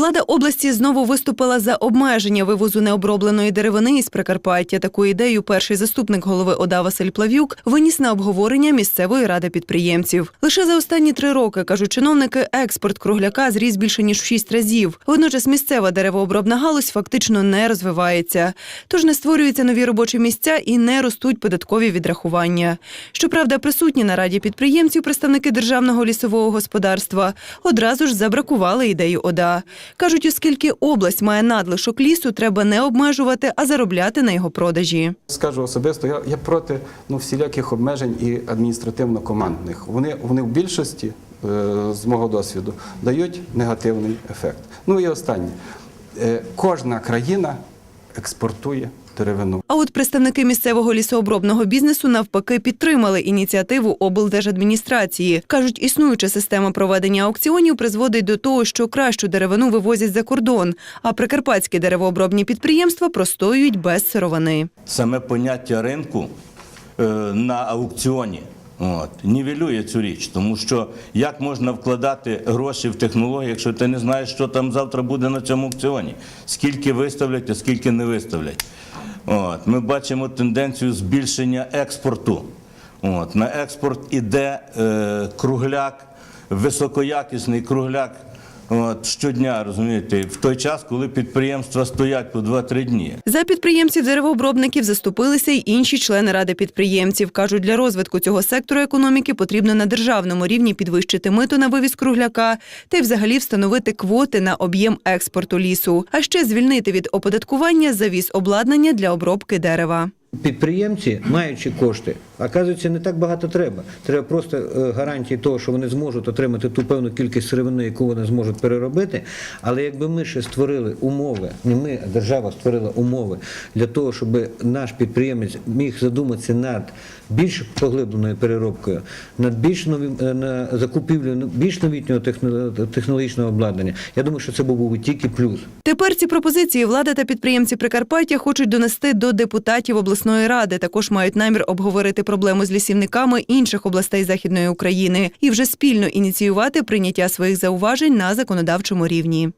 Влада області знову виступила за обмеження вивозу необробленої деревини із Прикарпаття. Таку ідею перший заступник голови ОДА Василь Плав'юк виніс на обговорення місцевої ради підприємців. Лише за останні три роки кажуть чиновники, експорт кругляка зріс більше ніж в шість разів. Водночас місцева деревообробна галузь фактично не розвивається. Тож не створюються нові робочі місця і не ростуть податкові відрахування. Щоправда, присутні на раді підприємців представники державного лісового господарства одразу ж забракували ідею ОДА. Кажуть, оскільки область має надлишок лісу, треба не обмежувати, а заробляти на його продажі. Скажу особисто, я, я проти ну, всіляких обмежень і адміністративно-командних. Вони, вони в більшості, е, з мого досвіду, дають негативний ефект. Ну і останнє. Е, кожна країна експортує деревину. А от представники місцевого лісообробного бізнесу навпаки підтримали ініціативу облдержадміністрації. Кажуть, існуюча система проведення аукціонів призводить до того, що кращу деревину вивозять за кордон, а прикарпатські деревообробні підприємства простоюють без сировини. саме поняття ринку е, на аукціоні. От, нівелює цю річ, тому що як можна вкладати гроші в технології, якщо ти не знаєш, що там завтра буде на цьому аукціоні, скільки виставлять, а скільки не виставлять. От, ми бачимо тенденцію збільшення експорту. От, на експорт іде е, кругляк, високоякісний кругляк от, щодня, розумієте, в той час, коли підприємства стоять по 2-3 дні. За підприємців деревообробників заступилися й інші члени ради підприємців. кажуть, для розвитку цього сектору економіки потрібно на державному рівні підвищити мито на вивіз кругляка та й взагалі встановити квоти на об'єм експорту лісу, а ще звільнити від оподаткування завіз обладнання для обробки дерева. Підприємці, маючи кошти, оказується, не так багато треба. Треба просто е, гарантії того, що вони зможуть отримати ту певну кількість сировини, яку вони зможуть переробити. Але якби ми ще створили умови, не ми, а держава створила умови для того, щоб наш підприємець міг задуматися над більш поглибленою переробкою, над більш новим е, на закупівлею більш новітнього техно- технологічного обладнання. Я думаю, що це був би тільки плюс. Тепер ці пропозиції влада та підприємці Прикарпаття хочуть донести до депутатів обласної ради. Також мають намір обговорити проблему з лісівниками інших областей Західної України і вже спільно ініціювати прийняття своїх зауважень на законодавчому рівні.